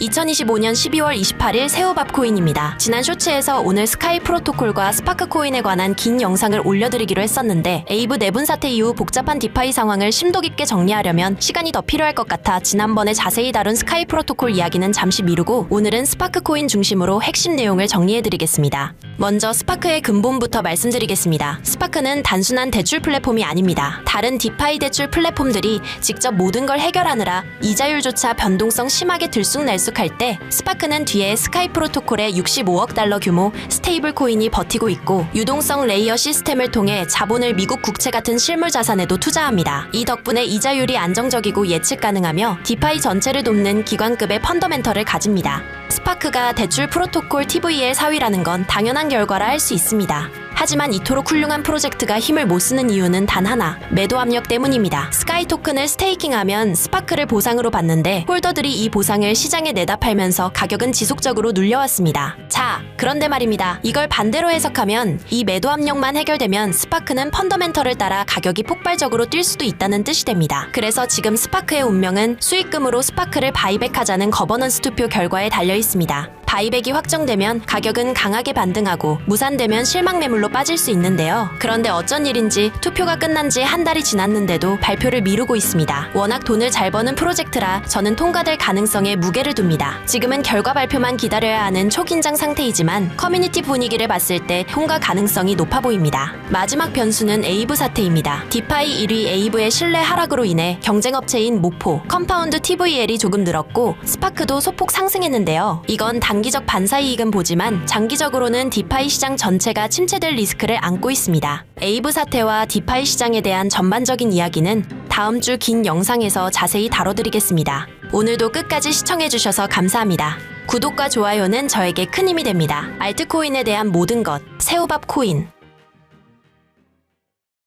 2025년 12월 28일 새우밥 코인입니다. 지난 쇼츠에서 오늘 스카이 프로토콜과 스파크 코인에 관한 긴 영상을 올려드리기로 했었는데 에이브 내분 사태 이후 복잡한 디파이 상황을 심도 깊게 정리하려면 시간이 더 필요할 것 같아 지난번에 자세히 다룬 스카이 프로토콜 이야기는 잠시 미루고 오늘은 스파크 코인 중심으로 핵심 내용을 정리해드리겠습니다. 먼저 스파크의 근본부터 말씀드리겠습니다. 스파크는 단순한 대출 플랫폼이 아닙니다. 다른 디파이 대출 플랫폼들이 직접 모든 걸 해결하느라 이자율조차 변동성 심하게 들쑥날쑥할 때 스파크는 뒤에 스카이 프로토콜의 65억 달러 규모 스테이블 코인이 버티고 있고 유동성 레이어 시스템을 통해 자본을 미국 국채 같은 실물 자산에도 투자합니다. 이 덕분에 이자율이 안정적이고 예측 가능하며 디파이 전체를 돕는 기관급의 펀더멘털을 가집니다. 스파크가 대출 프로토콜 TVL 사위라는 건 당연한 결과라 할 수 있습니다. 하지만 이토록 훌륭한 프로젝트가 힘을 못 쓰는 이유는 단 하나, 매도 압력 때문입니다. 스카이 토큰을 스테이킹하면 스파크를 보상으로 받는데 홀더들이 이 보상을 시장에 내다 팔면서 가격은 지속적으로 눌려왔습니다. 자, 그런데 말입니다. 이걸 반대로 해석하면 이 매도 압력만 해결되면 스파크는 펀더멘털을 따라 가격이 폭발적으로 뛸 수도 있다는 뜻이 됩니다. 그래서 지금 스파크의 운명은 수익금으로 스파크를 바이백하자는 거버넌스 투표 결과에 달려 있습니다. 바이백이 확정되면 가격은 강하게 반등하고 무산되면 실망 매물로 빠질 수 있는데요. 그런데 어쩐 일인지 투표가 끝난 지 한 달이 지났는데도 발표를 미루고 있습니다. 워낙 돈을 잘 버는 프로젝트라 저는 통과될 가능성에 무게를 둡니다. 지금은 결과 발표만 기다려야 하는 초긴장 상태이지만 커뮤니티 분위기를 봤을 때 통과 가능성이 높아 보입니다. 마지막 변수는 에이브 사태입니다. 디파이 1위 에이브의 신뢰 하락으로 인해 경쟁업체인 모포, 컴파운드 TVL이 조금 늘었고 스파크도 소폭 상승했는데요. 이건 단기적 반사이익은 보지만 장기적으로는 디파이 시장 전체가 침체될 리스크를 안고 있습니다. 에이브 사태와 디파이 시장에 대한 전반적인 이야기는 다음 주 긴 영상에서 자세히 다뤄드리겠습니다. 오늘도 끝까지 시청해주셔서 감사합니다. 구독과 좋아요는 저에게 큰 힘이 됩니다. 알트코인에 대한 모든 것, 새우밥 코인.